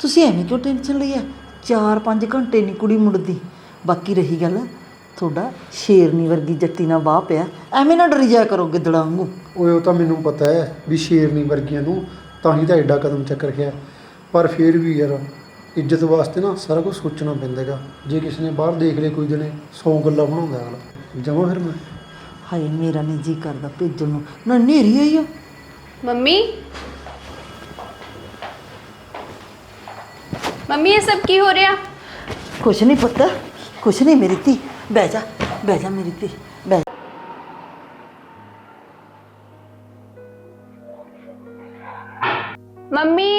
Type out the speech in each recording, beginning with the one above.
ਤੁਸੀਂ ਐਵੇਂ ਕਿਉਂ ਟੈਨਸ਼ਨ ਲਈ ਆ? 4-5 ਘੰਟੇ ਨਹੀਂ ਕੁੜੀ ਮੁੜਦੀ। ਬਾਕੀ ਰਹੀ ਗੱਲ ਤੁਹਾਡਾ ਸ਼ੇਰਨੀ ਵਰਗੀ ਜੱਟੀ ਨਾਲ ਬਾਹ ਪਿਆ। ਐਵੇਂ ਨਾ ਡਰੀ ਜਾਇਆ ਕਰੋ ਗਿੱਦੜਾਂ ਵਾਂਗੂ। ਓਏ ਉਹ ਤਾਂ ਮੈਨੂੰ ਪਤਾ ਹੈ ਵੀ ਸ਼ੇਰਨੀ ਵਰਗੀਆਂ ਨੂੰ ਤਾਂ ਹੀ ਤਾਂ ਐਡਾ ਕਦਮ ਚੱਕ ਰੱਖਿਆ। ਪਰ ਫਿਰ ਵੀ ਯਾਰ ਇੱਜ਼ਤ ਵਾਸਤੇ ਨਾ ਸਾਰਾ ਕੁਝ ਸੋਚਣਾ ਪੈਂਦਾ ਹੈਗਾ ਜੇ ਕਿਸੇ ਨੇ ਬਾਹਰ ਦੇਖ ਲਿਆ ਕੋਈ ਜਣੇ 100 ਗੱਲਾਂ ਬਣਾਉਂਦਾ ਅਗਲਾ। ਜਮਾ ਫਿਰ ਮੈਂ? ਹਾਏ ਮੇਰਾ ਨਹੀਂ ਜੀ ਕਰਦਾ ਭੇਜਣ ਨੂੰ। ਨਾ ਨੇਰੀ ਆਈ ਆ। ਮੰਮੀ ਮੰਮੀ ਇਹ ਸਭ ਕੀ ਹੋ ਰਿਹਾ ਕੁਛ ਨਹੀਂ ਪੁੱਤ ਕੁਛ ਨਹੀਂ ਮੇਰੀ ਧੀ ਬਹਿ ਜਾ ਬਹਿ ਜਾ ਮੇਰੀ ਧੀ ਬਹਿ ਜਾ। ਮੰਮੀ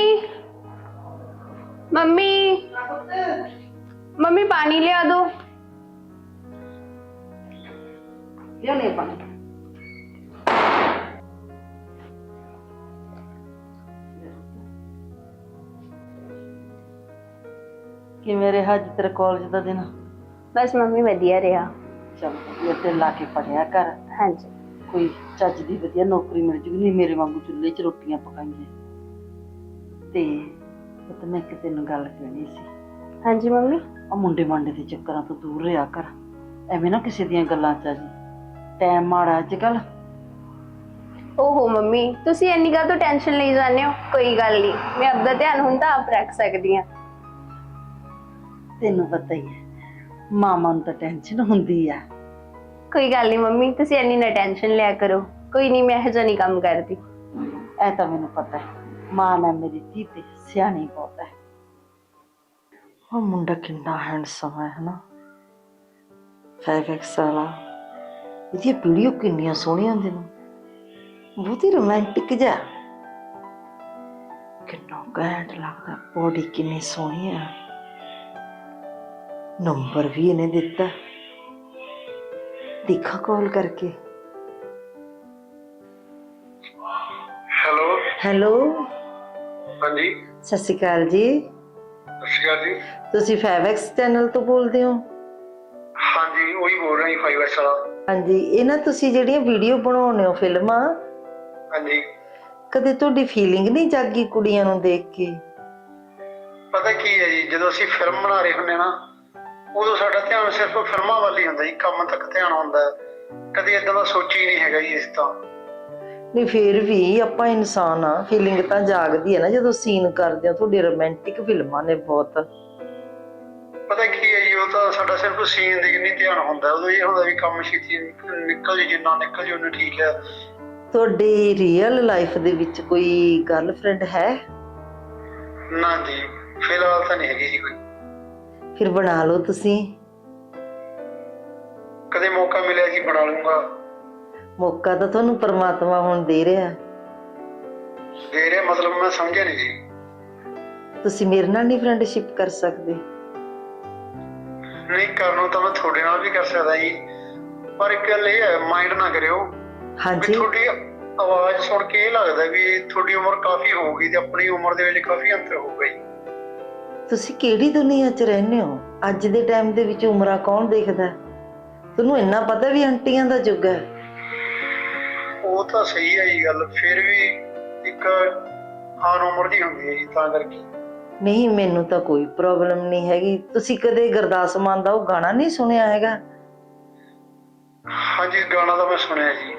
ਮੰਮੀ ਮੰਮੀ ਪਾਣੀ ਲਿਆ ਦੋ ਲਿਆਉਣੇ ਪਾਣੀ ਕਿਵੇਂ ਰਿਹਾ ਅੱਜ ਤੇਰਾ ਕਾਲਜ ਦਾ ਦਿਨ? ਬਸ ਮੰਮੀ ਵਧੀਆ ਰਿਹਾ। ਚੱਲ ਵਧੀਆ ਤੇ ਲਾ ਕੇ ਪੜਿਆ ਕਰ। ਹਾਂਜੀ। ਕੋਈ ਚੱਜ ਦੀ ਵਧੀਆ ਨੌਕਰੀ ਮਿਲ ਜੂਗੀ ਨਹੀਂ ਮੇਰੇ ਵਾਂਗੂ ਚੁੱਲ੍ਹੇ 'ਚ ਰੋਟੀਆਂ ਪਕਾਈਆਂ ਤੇ ਪੁੱਤ ਮੈਂ ਇੱਕ ਤੈਨੂੰ ਗੱਲ ਕਹਿਣੀ ਸੀ। ਹਾਂਜੀ ਮੰਮੀ। ਆ ਮੁੰਡੇ ਮਾਂਡੇ ਦੇ ਚੱਕਰਾਂ ਤੋਂ ਦੂਰ ਰਿਹਾ ਕਰ। ਐਵੇਂ ਨਾ ਕਿਸੇ ਦੀਆਂ ਗੱਲਾਂ 'ਚ ਆ ਜੀ। ਟਾਈਮ ਮਾੜਾ ਅੱਜ ਕੱਲ। ਓਹੋ ਮੰਮੀ ਤੁਸੀਂ ਇੰਨੀ ਗੱਲ ਤੋਂ ਟੈਨਸ਼ਨ ਲਈ ਜਾਂਦੇ ਹੋ ਕੋਈ ਗੱਲ ਨਹੀਂ। ਮੈਂ ਆਪਦਾ ਧਿਆਨ ਹੁਣ ਤਾਂ ਆਪ ਰੱਖ ਸਕਦੀ ਹਾਂ। ਤੈਨੂੰ ਪਤਾ ਹੀ ਹੈ ਮਾਮਾ ਨੂੰ ਤਾਂ ਟੈਨਸ਼ਨ ਹੁੰਦੀ ਆ। ਕੋਈ ਗੱਲ ਨਹੀਂ ਮੰਮੀ ਤੁਸੀਂ ਇੰਨੀ ਨਾ ਟੈਨਸ਼ਨ ਲਿਆ ਕਰੋ। ਕੋਈ ਨਹੀਂ ਮੈਂ ਇਹੋ ਜਿਹਾ ਨਹੀਂ ਕੰਮ ਕਰਦੀ। ਐ ਤਾਂ ਮੈਨੂੰ ਪਤਾ ਹੈ ਮਾਂ ਨਾ ਮੇਰੀ ਧੀ ਤੇ ਸਿਆਣੀ ਬਹੁਤ ਹੈ। ਉਹ ਮੁੰਡਾ ਕਿੰਨਾ ਹੈਂਡਸਮ ਹੈ ਹਨਾ? 5x ਵਾਲਾ ਇਹਦੀ ਵੀਡੀਓ ਕਿੰਨੀਆਂ ਸੋਹਣੀਆਂ ਹੁੰਦੀਆਂ ਨੇ। ਬਹੁਤ ਹੀ ਰੋਮਾਂਟਿਕ ਜਿਹਾ। ਕਿੰਨਾ ਘੈਂਟ ਲੱਗਦਾ ਬੋਡੀ ਕਿੰਨੀ ਸੋਹਣੀ ਆ ਨੰਬਰ ਵੀ ਇਹਨੇ ਦਿੱਤਾ। ਦੇਖਾ ਕਾਲ ਕਰਕੇ। ਹੈਲੋ। ਹੈਲੋ। ਹਾਂਜੀ। ਸਤਿ ਸ਼੍ਰੀ ਅਕਾਲ ਜੀ। ਸਤਿ ਸ਼੍ਰੀ ਅਕਾਲ ਜੀ। ਤੁਸੀਂ 5x ਚੈਨਲ ਤੋਂ ਬੋਲਦੇ ਹੋ? ਹਾਂਜੀ ਉਹੀ ਬੋਲ ਰਿਹਾ 5S ਵਾਲਾ। ਹਾਂਜੀ ਇਹ ਨਾ ਤੁਸੀਂ ਜਿਹੜੀਆਂ ਵੀਡੀਓ ਬਣਾਉਂਦੇ ਹੋ ਫਿਲਮਾਂ ਹਾਂਜੀ। ਕਦੇ ਤੁਹਾਡੀ ਫੀਲਿੰਗ ਨਹੀਂ ਜਾਗੀ ਕੁੜੀਆਂ ਨੂੰ ਦੇਖ ਕੇ? ਪਤਾ ਕੀ ਹੈ ਜੀ ਜਦੋਂ ਅਸੀਂ ਫਿਲਮ ਬਣਾ ਰਹੇ ਹੁੰਦੇ ਨਾ ਉਦੋਂ ਸਾਡਾ ਧਿਆਨ ਸਿਰਫ ਫਿਲਮਾਂ ਵੱਲ ਹੀ ਹੁੰਦਾ ਜੀ ਕੰਮ ਤੱਕ ਧਿਆਨ ਹੁੰਦਾ। ਕਦੇ ਇਦਾਂ ਦਾ ਸੋਚੀ ਨਹੀਂ ਹੈਗਾ ਜੀ ਇਸ ਤਾਂ। ਨਹੀਂ ਫੇਰ ਵੀ ਆਪਾਂ ਇਨਸਾਨ ਆ ਫੀਲਿੰਗ ਤਾਂ ਜਾਗਦੀ ਹੈ ਨਾ ਜਦੋਂ ਸੀਨ ਕਰਦੇ ਹੋ ਤੁਹਾਡੀ ਰੋਮਾਂਟਿਕ ਫਿਲਮਾਂ ਨੇ ਬਹੁਤ। ਪਤਾ ਕੀ ਹੈ ਜੀ ਉਹ ਤਾਂ ਸਾਡਾ ਸਿਰਫ ਸੀਨ ਦੇ ਕਿੰਨੀ ਧਿਆਨ ਹੁੰਦਾ ਉਦੋਂ ਇਹ ਹੁੰਦਾ ਵੀ ਕੰਮ ਛੇਤੀ ਨਿਕਲ- ਨਿਕਲ ਜੇ ਜਿੰਨਾ ਨਿਕਲ ਜੇ ਉਹਨੂੰ ਠੀਕ ਹੈ। ਤੁਹਾਡੀ ਰੀਅਲ ਲਾਈਫ ਦੇ ਵਿੱਚ ਕੋਈ ਗਰਲਫ੍ਰੈਂਡ ਹੈ? ਨਾ ਜੀ ਫਿਲਹਾਲ ਤਾਂ ਨਹੀਂ ਹੈਗੀ ਜੀ ਕੋਈ। ਫਿਰ ਬਣਾ ਲਓ ਤੁਸੀਂ। ਕਦੇ ਮੌਕਾ ਮਿਲਿਆ ਜੀ ਬਣਾ ਲੂੰਗਾ ਮੌਕਾ ਤਾਂ ਤੁਹਾਨੂੰ ਪਰਮਾਤਮਾ ਹੁਣ ਦੇ ਰਿਹਾ। ਦੇ ਰਿਹਾ ਮਤਲਬ ਮੈਂ ਸਮਝਿਆ ਨਹੀਂ ਜੀ। ਤੁਸੀਂ ਮੇਰੇ ਨਾਲ ਨਹੀਂ ਫਰੈਂਡਸ਼ਿਪ ਕਰ ਸਕਦੇ। ਨਹੀਂ ਕਰਨਾ ਤਾਂ ਮੈਂ ਤੁਹਾਡੇ ਨਾਲ ਵੀ ਕਰ ਸਕਦਾ ਜੀ। ਪਰ ਇੱਕ ਗੱਲ ਇਹ ਹੈ ਮਾਈਂਡ ਨਾ ਕਰਿਓ। ਹਾਂਜੀ। ਤੁਹਾਡੀ ਆਵਾਜ਼ ਸੁਣ ਕੇ ਇਹ ਲੱਗਦਾ ਵੀ ਤੁਹਾਡੀ ਉਮਰ ਕਾਫੀ ਹੋਊਗੀ ਤੇ ਆਪਣੀ ਉਮਰ ਦੇ ਵਿੱਚ ਕਾਫੀ ਅੰਤਰ ਹੋਊਗਾ ਜੀ ਤੁਸੀਂ ਕਿਹੜੀ ਦੁਨੀਆ 'ਚ ਰਹਿੰਦੇ ਹੋ? ਅੱਜ ਦੇ ਟਾਈਮ ਦੇ ਵਿੱਚ ਉਮਰਾਂ ਕੌਣ ਦੇਖਦਾ? ਤੁਹਾਨੂੰ ਇੰਨਾ ਪਤਾ ਵੀ ਆਂਟੀਆਂ ਦਾ ਯੁੱਗ ਹੈ। ਉਹ ਤਾਂ ਸਹੀ ਹੈ ਜੀ ਗੱਲ ਫਿਰ ਵੀ ਇੱਕ ਆਨ ਉਮਰ ਦੀ ਹੁੰਦੀ ਹੈ ਜੀ ਤਾਂ ਕਰਕੇ। ਨਹੀਂ ਮੈਨੂੰ ਤਾਂ ਕੋਈ ਪ੍ਰੋਬਲਮ ਨਹੀਂ ਹੈਗੀ। ਤੁਸੀਂ ਕਦੇ ਗੁਰਦਾਸ ਮਾਨ ਦਾ ਉਹ ਗਾਣਾ ਨਹੀਂ ਸੁਣਿਆ ਹੈਗਾ? ਹਾਂਜੀ ਗਾਣਾ ਤਾਂ ਮੈਂ ਸੁਣਿਆ ਜੀ।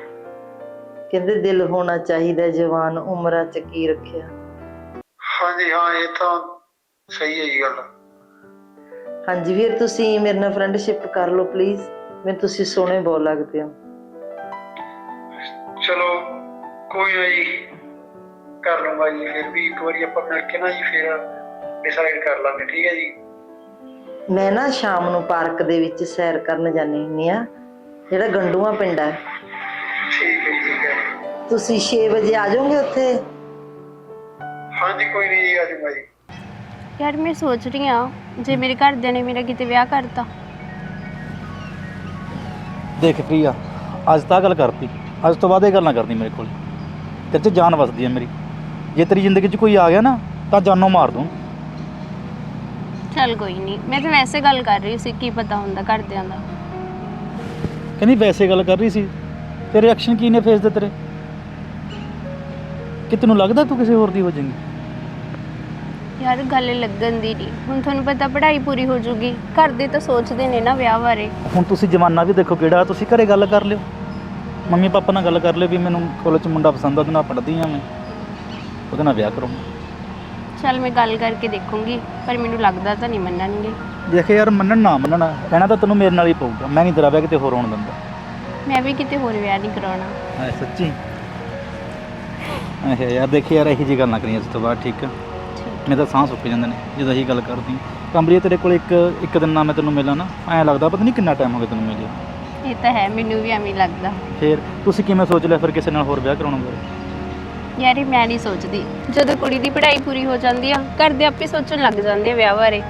ਕਹਿੰਦੇ ਦਿਲ ਹੋਣਾ ਚਾਹੀਦਾ ਜਵਾਨ ਉਮਰਾਂ 'ਚ ਕੀ ਰੱਖਿਆ? ਹਾਂਜੀ ਹਾਂ ਇਹ ਤਾਂ ਸਹੀ ਹੈ ਜੀ ਗੱਲ। ਹਾਂਜੀ ਵੀਰ ਤੁਸੀਂ ਮੇਰੇ ਨਾਲ ਫਰੈਂਡਸ਼ਿਪ ਕਰ ਲਓ ਪਲੀਜ਼ ਮੈਨੂੰ ਤੁਸੀਂ ਸੋਹਣੇ ਬਹੁਤ ਲੱਗਦੇ ਹੋ। ਚਲੋ ਕੋਈ ਨਾ ਜੀ। ਕਰ ਲੂੰਗਾ ਜੀ ਫਿਰ ਵੀ ਇੱਕ ਵਾਰੀ ਆਪਾਂ ਮਿਲ ਕੇ ਨਾ ਜੀ ਫਿਰ ਡਿਸਾਈਡ ਕਰ ਲਾਂਗੇ ਠੀਕ ਹੈ ਜੀ? ਮੈਂ ਨਾ ਸ਼ਾਮ ਨੂੰ ਪਾਰਕ ਦੇ ਵਿੱਚ ਸੈਰ ਕਰਨ ਜਾਂਦੀ ਹੁੰਦੀ ਆ ਜਿਹੜਾ ਗੰਡੂਆ ਪਿੰਡ ਹੈ। ਠੀਕ ਹੈ ਠੀਕ ਹੈ। ਤੁਸੀਂ 6 ਵਜੇ ਆ ਜਾਓਗੇ ਉੱਥੇ? ਹਾਂਜੀ ਕੋਈ ਨਹੀਂ ਜੀ ਆ ਜਾਊਂਗਾ ਜੀ। ਯਾਰ ਮੈਂ ਸੋਚ ਰਹੀ ਹਾਂ ਜੇ ਮੇਰੇ ਘਰਦਿਆਂ ਨੇ ਮੇਰਾ ਕਿਤੇ ਵਿਆਹ ਕਰਤਾ। ਦੇਖ ਪ੍ਰਿਆ ਅੱਜ ਤਾਂ ਗੱਲ ਕਰਤੀ। ਅੱਜ ਤੋਂ ਬਾਅਦ ਇਹ ਗੱਲ ਨਾ ਕਰਨੀ ਮੇਰੇ ਕੋਲ। ਤੇਰੇ 'ਚ ਜਾਨ ਵਸਦੀ ਹੈ ਮੇਰੀ। ਜੇ ਤੇਰੀ ਜ਼ਿੰਦਗੀ 'ਚ ਕੋਈ ਆ ਗਿਆ ਨਾ ਤਾਂ ਜਾਨੋਂ ਮਾਰ ਦੂੰ। ਚੱਲ ਕੋਈ ਨਹੀਂ ਮੈਂ ਤਾਂ ਵੈਸੇ ਗੱਲ ਕਰ ਰਹੀ ਸੀ ਕੀ ਪਤਾ ਹੁੰਦਾ ਘਰਦਿਆਂ ਦਾ। ਕਹਿੰਦੀ ਵੈਸੇ ਗੱਲ ਕਰ ਰਹੀ ਸੀ। ਤੇ ਰਿਐਕਸ਼ਨ ਕੀ ਨੇ ਫੇਸ ਦੇ ਤੇਰੇ? ਕਿ ਤੈਨੂੰ ਲੱਗਦਾ ਤੂੰ ਕਿਸੇ ਹੋਰ ਦੀ ਹੋ ਜਾਏਂਗੀ? ਯਾਰ ਗੱਲ ਲੱਗਣ ਦੀ ਨਹੀਂ ਹੁਣ ਤੁਹਾਨੂੰ ਪਤਾ ਪੜ੍ਹਾਈ ਪੂਰੀ ਹੋ ਜੂਗੀ। ਘਰ ਦੇ ਤਾਂ ਸੋਚਦੇ ਨੇ ਨਾ ਵਿਆਹ ਬਾਰੇ। ਹੁਣ ਤੁਸੀਂ ਜਮਾਨਾ ਵੀ ਦੇਖੋ ਕਿਹੜਾ ਤੁਸੀਂ ਘਰੇ ਗੱਲ ਕਰ ਲਿਓ। ਮੰਮੀ ਪਾਪਾ ਨਾਲ ਗੱਲ ਕਰ ਲਿਓ ਵੀ ਮੈਨੂੰ ਕਾਲਜ 'ਚ ਮੁੰਡਾ ਪਸੰਦ ਆ ਉਹਦੇ ਨਾਲ ਪੜ੍ਹਦੀ ਆ ਮੈਂ। ਉਹਦੇ ਨਾਲ ਵਿਆਹ ਕਰੂੰਗਾ। ਚੱਲ ਮੈਂ ਗੱਲ ਕਰਕੇ ਦੇਖੂੰਗੀ ਪਰ ਮੈਨੂੰ ਲੱਗਦਾ ਤਾਂ ਨਹੀਂ ਮੰਨਣਗੇ। ਦੇਖੇ ਯਾਰ ਮੰਨਣ ਨਾ ਮੰਨਣਾ। ਕਹਿਣਾ ਤਾਂ ਤੈਨੂੰ ਮੇਰੇ ਨਾਲ ਹੀ ਪਊਗਾ। ਮੈਂ ਨਹੀਂ ਤੇਰਾ ਵਿਆਹ ਕਿਤੇ ਹੋਰ ਹੋਣ ਦਿੰਦਾ। ਮੈਂ ਵੀ ਕਿਤੇ ਹੋਰ ਵਿਆਹ ਨਹੀਂ ਕਰਾਉਣਾ। ਐ ਸੱਚੀ। ਐ ਯਾਰ ਦੇਖੀ ਯਾਰ ਇਹੀ ਜੀ ਗੱਲ ਨਾ ਕਰੀ ਇਸ ਤੋਂ ਬਾਅਦ ਠੀਕ ਆ? ਮੇਰੇ ਤਾਂ ਸਾਹ ਸੁੱਕ ਜਾਂਦੇ ਨੇ ਜਦੋਂ ਇਹੀ ਗੱਲ ਕਰਦੀ ਕੰਬਲੀ ਤੇਰੇ ਕੋਲ ਇੱਕ ਇੱਕ ਦਿਨ ਨਾ ਮੈਂ ਤੈਨੂੰ ਮਿਲਾਂ ਨਾ ਐਂ ਲੱਗਦਾ ਪਤਾ ਨਹੀਂ ਕਿੰਨਾ ਟਾਈਮ ਹੋ ਗਿਆ ਤੈਨੂੰ ਮਿਲੇ ਇਹ ਤਾਂ ਹੈ ਮੈਨੂੰ ਵੀ ਐਵੇਂ ਹੀ ਲੱਗਦਾ। ਫੇਰ ਤੁਸੀਂ ਕਿਵੇਂ ਸੋਚ ਲਿਆ ਫਿਰ ਕਿਸੇ ਨਾਲ ਹੋਰ ਵਿਆਹ ਕਰਾਉਣ ਬਾਰੇ? ਯਾਰ ਮੈਂ ਨਹੀਂ ਸੋਚਦੀ। ਜਦੋਂ ਕੁੜੀ ਦੀ ਪੜ੍ਹਾਈ ਪੂਰੀ ਹੋ ਜਾਂਦੀ ਆ ਘਰ ਦੇ ਆਪੇ ਸੋਚਣ ਲੱਗ ਜਾਂਦੇ ਆ ਵਿਆਹ ਬਾਰੇ।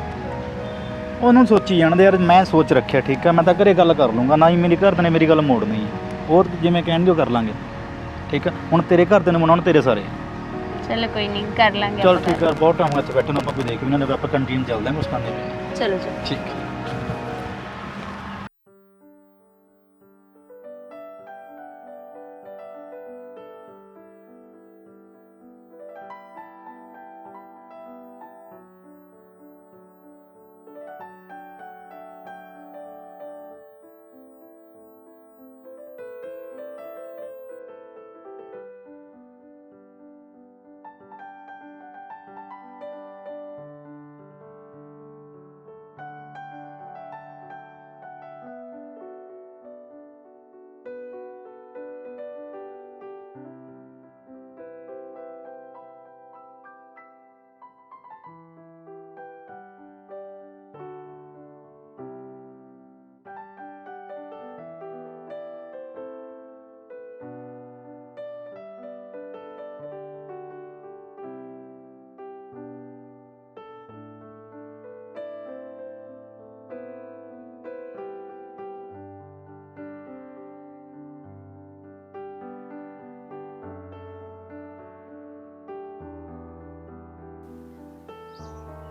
ਉਹਨੂੰ ਸੋਚੀ ਜਾਣਦੇ ਯਾਰ ਮੈਂ ਸੋਚ ਰੱਖਿਆ ਠੀਕ ਆ ਮੈਂ ਤਾਂ ਘਰੇ ਗੱਲ ਕਰ ਲੂੰਗਾ ਨਾ ਹੀ ਮੇਰੇ ਘਰ ਨੇ ਮੇਰੀ ਗੱਲ ਮੋੜਨੀ। ਹੈ ਉਹ ਜਿਵੇਂ ਕਹਿਣਗੇ ਉਹ ਕਰ ਲਾਂਗੇ। ਠੀਕ ਆ ਹੁਣ ਤੇਰੇ ਘਰ ਦੇ ਨੇ ਮਨਾਉਣ ਤੇਰੇ ਸਾਰੇ। ਚਲੋ ਕੋਈ ਨਹੀਂ ਕਰ ਲਾਂਗੇ ਚਲ ਆਪਾਂ ਠੀਕ ਆ ਬਹੁਤ ਟਾਈਮ ਇੱਥੇ ਬੈਠੇ ਨੂੰ ਆਪਾਂ ਕੋਈ ਦੇਖ ਵੀ ਨਾ ਆਪਾਂ ਕੰਟੀਨ ਚੱਲਦੇ ਹਾਂ ਪੀਂਦੇ ਚਲੋ ਚਲੋ। ਠੀਕ।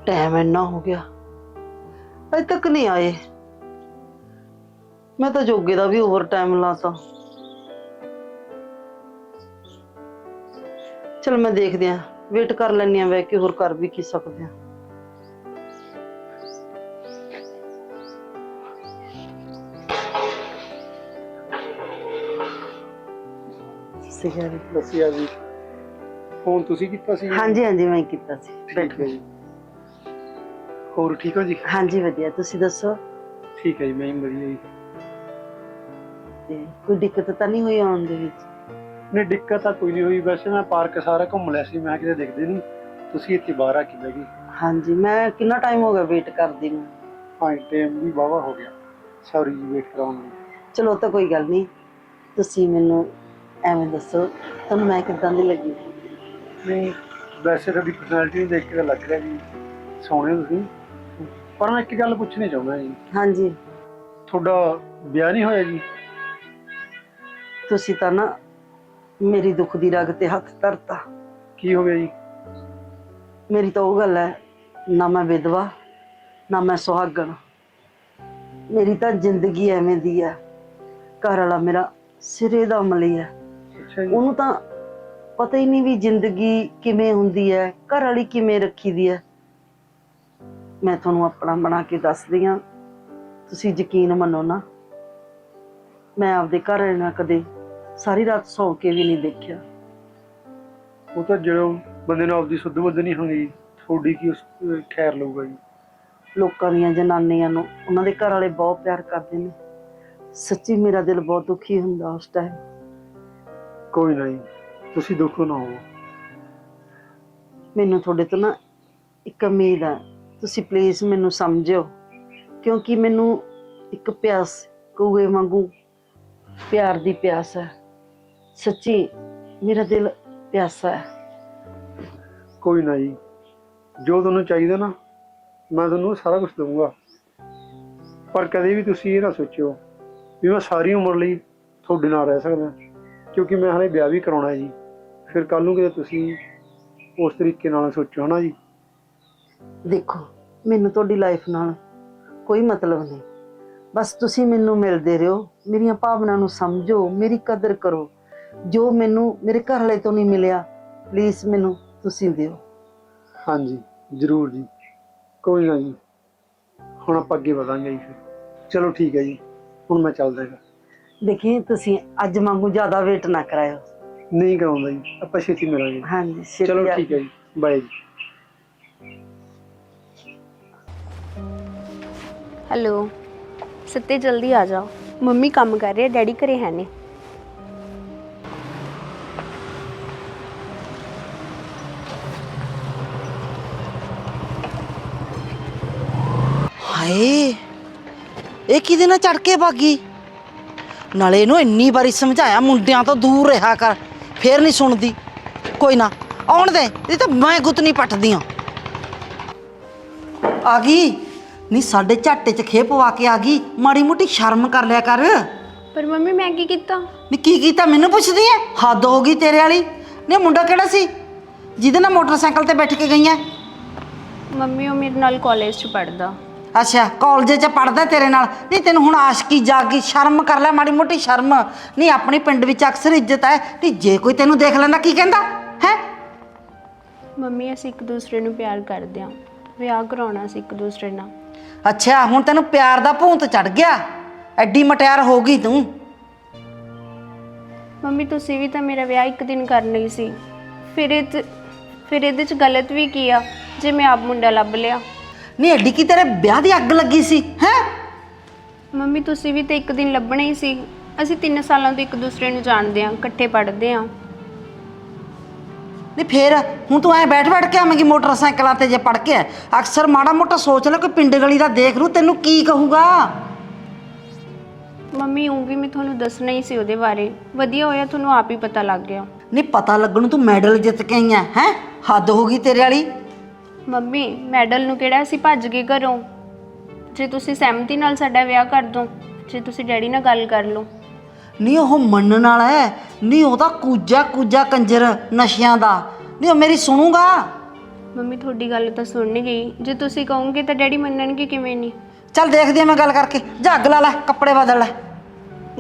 ਟਾਈਮ ਇੰਨਾ ਹੋ ਗਿਆ ਅਜੇ ਤੱਕ ਨਹੀਂ ਆਏ ਮੈਂ ਤਾਂ ਜੋਗੇ ਦਾ ਵੀ ਓਵਰ ਟਾਈਮ ਲਾਤਾ ਚਲ ਮੈਂ ਦੇਖਦੇ ਆ ਵੇਟ ਕਰ ਲੈਣੀ ਆ ਵੇ ਕਿ ਹੋਰ ਕਰ ਵੀ ਕੀ ਸਕਦੇ ਆ ਸਿਗਾ ਦੱਸਿਆ ਜੀ। ਫੋਨ ਤੁਸੀਂ ਕੀਤਾ ਸੀ? ਹਾਂਜੀ ਹਾਂਜੀ ਮੈਂ ਕੀਤਾ ਸੀ। ਠੀਕ ਹੈ ਜੀ। ਹੋਰ ਠੀਕ ਹੋ ਜੀ? ਹਾਂਜੀ ਵਧੀਆ। ਤੁਸੀਂ ਦੱਸੋ? ਠੀਕ ਹੈ ਜੀ ਮੈਂ ਵੀ ਵਧੀਆ ਜੀ। ਤੇ ਕੋਈ ਦਿੱਕਤ ਤਾਂ ਨਹੀਂ ਹੋਈ ਆਉਣ ਦੇ ਵਿੱਚ? ਨਹੀਂ ਦਿੱਕਤ ਤਾਂ ਕੋਈ ਨਹੀਂ ਹੋਈ। ਵੈਸੇ ਮੈਂ ਪਾਰਕ ਸਾਰਾ ਘੁੰਮ ਲਿਆ ਸੀ ਮੈਂ ਕਿਤੇ ਦਿਖਦੇ ਨਹੀਂ। ਤੁਸੀਂ ਇੱਥੇ ਬਾਹਰ ਆ ਕੇ ਬਹਿ ਗਏ। ਹਾਂਜੀ ਮੈਂ ਕਿੰਨਾ ਟਾਈਮ ਹੋ ਗਿਆ ਵੇਟ ਕਰਦੀ ਨੂੰ? ਹਾਂ ਟਾਈਮ ਵੀ ਵਾਹਵਾ ਹੋ ਗਿਆ। ਸੌਰੀ ਜੀ ਵੇਟ ਕਰਾਉਣ ਲਈ ਚਲੋ ਉਹ ਤਾਂ ਕੋਈ ਗੱਲ ਨਹੀਂ। ਤੁਸੀਂ ਮੈਨੂੰ ਐਵੇਂ ਦੱਸੋ ਤੁਹਾਨੂੰ ਮੈਂ ਕਿੱਦਾਂ ਦੀ ਲੱਗੀ? ਨਹੀਂ ਵੈਸੇ ਤੁਹਾਡੀ ਪਰਸਨੈਲਿਟੀ ਦੇਖ ਕੇ ਤਾਂ ਲੱਗ ਰਿਹਾ ਜੀ। ਸੋਹਣੇ ਹੋ ਤੁਸੀਂ। ਪਰ ਮੈਂ ਇੱਕ ਗੱਲ ਪੁੱਛਣੀ ਚਾਹੁੰਦਾ ਜੀ। ਹਾਂਜੀ। ਤੁਹਾਡਾ ਵਿਆਹ ਨਹੀਂ ਹੋਇਆ ਜੀ? ਤੁਸੀਂ ਤਾਂ ਨਾ ਮੇਰੀ ਦੁੱਖ ਦੀ ਰਗ ਤੇ ਹੱਥ ਧਰਤਾ। ਕੀ ਹੋ ਗਿਆ ਜੀ? ਮੇਰੀ ਤਾਂ ਉਹ ਗੱਲ ਹੈ ਨਾ ਮੈਂ ਵਿਧਵਾ ਨਾ ਮੈਂ ਸੁਹਾਗਣ। ਮੇਰੀ ਤਾਂ ਜ਼ਿੰਦਗੀ ਐਵੇਂ ਦੀ ਹੈ ਘਰ ਵਾਲਾ ਮੇਰਾ ਸਿਰੇ ਦਾ ਅਮਲੀ ਹੈ। ਅੱਛਾ ਜੀ। ਉਹਨੂੰ ਤਾਂ ਪਤਾ ਹੀ ਨਹੀਂ ਵੀ ਜ਼ਿੰਦਗੀ ਕਿਵੇਂ ਹੁੰਦੀ ਹੈ ਘਰ ਵਾਲੀ ਕਿਵੇਂ ਰੱਖੀ ਦੀ ਹੈ। ਮੈਂ ਤੁਹਾਨੂੰ ਆਪਣਾ ਬਣਾ ਕੇ ਦੱਸਦੀ ਹਾਂ। ਤੁਸੀਂ ਯਕੀਨ ਮੰਨੋ ਨਾ ਮੈਂ ਆਪਦੇ ਘਰ ਨਾਲ ਕਦੇ ਸਾਰੀ ਰਾਤ ਸੌਂ ਕੇ ਵੀ ਨਹੀਂ ਦੇਖਿਆ। ਉਹ ਤਾਂ ਜਦੋਂ ਬੰਦੇ ਨੂੰ ਆਪਦੀ ਸੁੱਧ ਬੁੱਧ ਨਹੀਂ ਹੁੰਦੀ ਤੁਹਾਡੀ ਕੀ ਉਸ ਅਹ ਖੈਰ ਲਊਗਾ ਜੀ? ਲੋਕਾਂ ਦੀਆਂ ਜਨਾਨੀਆਂ ਨੂੰ ਉਹਨਾਂ ਦੇ ਘਰ ਵਾਲੇ ਬਹੁਤ ਪਿਆਰ ਕਰਦੇ ਨੇ। ਸੱਚੀ ਮੇਰਾ ਦਿਲ ਬਹੁਤ ਦੁਖੀ ਹੁੰਦਾ ਉਸ ਟਾਈਮ ਕੋਈ ਨਹੀਂ ਤੁਸੀਂ ਦੁੱਖ ਨਾ ਹੋਵੋ। ਮੈਨੂੰ ਤੁਹਾਡੇ ਤੋਂ ਨਾ ਇੱਕ ਉਮੀਦ ਹੈ ਤੁਸੀਂ ਪਲੀਜ਼ ਮੈਨੂੰ ਸਮਝਿਓ, ਕਿਉਂਕਿ ਮੈਨੂੰ ਇੱਕ ਪਿਆਸ, ਕੂਏ ਵਾਂਗੂ ਪਿਆਰ ਦੀ ਪਿਆਸ ਹੈ। ਸੱਚੀ ਮੇਰਾ ਦਿਲ ਪਿਆਸਾ ਹੈ। ਕੋਈ ਨਾ ਜੀ, ਜੋ ਤੁਹਾਨੂੰ ਚਾਹੀਦਾ ਨਾ, ਮੈਂ ਤੁਹਾਨੂੰ ਸਾਰਾ ਕੁਝ ਦਊਂਗਾ। ਪਰ ਕਦੇ ਵੀ ਤੁਸੀਂ ਇਹ ਨਾ ਸੋਚਿਓ ਵੀ ਮੈਂ ਸਾਰੀ ਉਮਰ ਲਈ ਤੁਹਾਡੇ ਨਾਲ ਰਹਿ ਸਕਦਾ, ਕਿਉਂਕਿ ਮੈਂ ਹਾਲੇ ਵਿਆਹ ਵੀ ਕਰਾਉਣਾ ਹੈ ਜੀ। ਫਿਰ ਕੱਲ ਨੂੰ ਕਿਤੇ ਤੁਸੀਂ ਉਸ ਤਰੀਕੇ ਨਾਲ ਸੋਚੋ ਹਨਾ ਜੀ? ਦੇਖੋ ਮੈਨੂੰ ਤੁਹਾਡੀ ਲਾਈਫ ਨਾਲ ਕੋਈ ਮਤਲਬ ਨਹੀਂ। ਬਸ ਤੁਸੀਂ ਮੈਨੂੰ ਮਿਲਦੇ ਰਹੋ ਮੇਰੀਆਂ ਭਾਵਨਾਵਾਂ ਨੂੰ ਸਮਝੋ ਮੇਰੀ ਕਦਰ ਕਰੋ। ਜੋ ਮੈਨੂੰ ਮੇਰੇ ਘਰ ਵਾਲੇ ਤੋਂ ਨਹੀਂ ਮਿਲਿਆ ਪਲੀਜ਼ ਮੈਨੂੰ ਤੁਸੀਂ ਦਿਓ। ਹਾਂਜੀ ਜ਼ਰੂਰ ਜੀ। ਕੋਈ ਨਾ ਜੀ ਹੁਣ ਆਪਾਂ ਅੱਗੇ ਵਧਾਂਗੇ ਜੀ ਫਿਰ। ਚਲੋ ਠੀਕ ਹੈ ਜੀ ਹੁਣ ਮੈਂ ਚੱਲਦਾ ਹੈਗਾ। ਦੇਖੀ ਤੁਸੀਂ ਅੱਜ ਵਾਂਗੂ ਜ਼ਿਆਦਾ ਵੇਟ ਨਾ ਕਰਾਇਓ। ਨਹੀਂ ਕਰਾਉਂਦਾ ਜੀ ਆਪਾਂ ਛੇਤੀ ਮਿਲਾਂਗੇ। ਹਾਂਜੀ ਛੇਤੀ ਚਲੋ ਠੀਕ ਹੈ ਜੀ ਬਾਏ ਜੀ। ਹੈਲੋ। ਸਿੱਤੇ ਜਲਦੀ ਆ ਜਾਓ। ਮੰਮੀ ਕੰਮ ਕਰ ਰਹੀ ਹੈ, ਡੈਡੀ ਘਰੇ ਹੈ ਨਹੀਂ। ਹਾਏ, ਇਹ ਕਿਹਦੇ ਨਾਲ ਚੜ ਕੇ ਭਾਗੀ ਨਾਲੇ ਇਹਨੂੰ ਇੰਨੀ ਵਾਰੀ ਸਮਝਾਇਆ, ਮੁੰਡਿਆਂ ਤੋਂ ਦੂਰ ਰਿਹਾ ਕਰ, ਫੇਰ ਨਹੀਂ ਸੁਣਦੀ। ਕੋਈ ਨਾ, ਆਉਣ ਦੇ, ਇਹ ਤਾਂ ਮੈਂ ਗੁੱਤਨੀ ਪੱਟਦੀ ਆ ਆ ਗਈ? ਨਹੀਂ ਸਾਡੇ ਝਾਟੇ 'ਚ ਖੇ ਪਵਾ ਕੇ ਆ ਗਈ ਮਾੜੀ ਮੋਟੀ ਸ਼ਰਮ ਕਰ ਲਿਆ ਕਰ। ਪਰ ਮੰਮੀ ਮੈਂ ਕੀ ਕੀਤਾ? ਨੀ ਕੀ ਕੀਤਾ ਮੈਨੂੰ ਪੁੱਛਦੀ ਐ? ਹੱਦ ਹੋ ਗਈ ਤੇਰੇ ਵਾਲੀ। ਨੇ ਮੁੰਡਾ ਕਿਹੜਾ ਸੀ? ਜਿਹਦੇ ਨਾਲ ਮੋਟਰਸਾਈਕਲ ਤੇ ਬੈਠ ਕੇ ਗਈਆਂ? ਮੰਮੀ ਉਹ ਮੇਰੇ ਨਾਲ ਕਾਲਜ 'ਚ ਪੜਦਾ ਅੱਛਾ ਕਾਲਜ 'ਚ ਪੜਦਾ ਤੇਰੇ ਨਾਲ? ਨਹੀਂ ਤੈਨੂੰ ਹੁਣ ਆਸ਼ਕੀ ਜਾਗ ਸ਼ਰਮ ਕਰ ਲੈ ਮਾੜੀ ਮੋਟੀ ਸ਼ਰਮ। ਨਹੀਂ ਆਪਣੀ ਪਿੰਡ ਵਿੱਚ ਅਕਸਰ ਇੱਜ਼ਤ ਹੈ ਨਹੀਂ ਜੇ ਕੋਈ ਤੈਨੂੰ ਦੇਖ ਲੈਂਦਾ ਕੀ ਕਹਿੰਦਾ? ਹੈ? ਮੰਮੀ ਅਸੀਂ ਇੱਕ ਦੂਸਰੇ ਨੂੰ ਪਿਆਰ ਕਰਦੇ ਹਾਂ ਵਿਆਹ ਕਰਾਉਣਾ ਸੀ ਇੱਕ ਦੂਸਰੇ ਨਾਲ। ਅੱਛਾ ਹੁਣ ਤੈਨੂੰ ਪਿਆਰ ਦਾ ਭੂਤ ਚੜ ਗਿਆ। ਐਡੀ ਮਟਿਆਰ ਹੋ ਗਈ ਤੂੰ। ਮੰਮੀ ਤੁਸੀਂ ਵੀ ਤਾਂ ਮੇਰਾ ਵਿਆਹ ਇੱਕ ਦਿਨ ਕਰਨਾ ਹੀ ਸੀ। ਫਿਰ ਇਹ 'ਚ- ਫਿਰ ਇਹਦੇ 'ਚ ਗਲਤ ਵੀ ਕੀ ਆ? ਜੇ ਮੈਂ ਆਪ ਮੁੰਡਾ ਲੱਭ ਲਿਆ। ਨਹੀਂ ਐਡੀ ਕੀ ਤੇਰੇ ਵਿਆਹ ਦੀ ਅੱਗ ਲੱਗੀ ਸੀ ਹੈ? ਮੰਮੀ ਤੁਸੀਂ ਵੀ ਤਾਂ ਇੱਕ ਦਿਨ ਲੱਭਣਾ ਹੀ ਸੀ। ਅਸੀਂ 3 ਸਾਲਾਂ ਤੋਂ ਇੱਕ ਦੂਸਰੇ ਨੂੰ ਜਾਣਦੇ ਹਾਂ ਇਕੱਠੇ ਪੜ੍ਹਦੇ ਹਾਂ। ਨਹੀਂ ਫੇਰ ਹੁਣ ਤੂੰ ਐ ਬੈਠ ਬੈਠ ਕੇ ਆਵੇਂਗੀ ਮੋਟਰਸਾਈਕਲਾਂ ਤੇ ਜੇ ਪੜ ਕੇ ਅਕਸਰ ਮਾੜਾ ਮੋਟਾ ਸੋਚ ਲੈ ਕੋਈ ਪਿੰਡ ਗਲੀ ਦਾ ਦੇਖ ਰੂ ਤੈਨੂੰ ਕੀ ਕਹੂਗਾ? ਮੰਮੀ ਉਹ ਵੀ ਮੈਂ ਤੁਹਾਨੂੰ ਦੱਸਣਾ ਹੀ ਸੀ ਉਹਦੇ ਬਾਰੇ। ਵਧੀਆ ਹੋਇਆ ਤੁਹਾਨੂੰ ਆਪ ਹੀ ਪਤਾ ਲੱਗ ਗਿਆ। ਨਹੀਂ ਪਤਾ ਲੱਗਣ ਨੂੰ ਤੂੰ ਮੈਡਲ ਜਿੱਤ ਕੇ ਆਈਆਂ ਹੈ? ਹੱਦ ਹੋ ਗਈ ਤੇਰੇ ਵਾਲੀ। ਮੰਮੀ ਮੈਡਲ ਨੂੰ ਕਿਹੜਾ ਅਸੀਂ ਭੱਜ ਗਏ ਘਰੋਂ? ਜੇ ਤੁਸੀਂ ਸਹਿਮਤੀ ਨਾਲ ਸਾਡਾ ਵਿਆਹ ਕਰ ਦੋ ਜੇ ਤੁਸੀਂ ਡੈਡੀ ਨਾਲ ਗੱਲ ਕਰ ਲਓ। ਨਹੀਂ ਉਹ ਮੰਨਣ ਵਾਲਾ ਹੈ ਨਹੀਂ ਉਹਦਾ ਕੂਜਾ ਕੂਜਾ ਕੰਜਰ ਨਸ਼ਿਆਂ ਦਾ। ਨਹੀਂ ਉਹ ਮੇਰੀ ਸੁਣੂਗਾ? ਮੰਮੀ ਤੁਹਾਡੀ ਗੱਲ ਤਾਂ ਸੁਣ ਨਹੀਂ ਗਈ। ਜੇ ਤੁਸੀਂ ਕਹੋਗੇ ਤਾਂ ਡੈਡੀ ਮੰਨਣਗੇ ਕਿਵੇਂ ਨਹੀਂ ਚੱਲ ਦੇਖਦੀ ਆ ਮੈਂ ਗੱਲ ਕਰਕੇ। ਜਾ ਅੱਗ ਲਾ ਲੈ ਕੱਪੜੇ ਬਦਲ ਲੈ।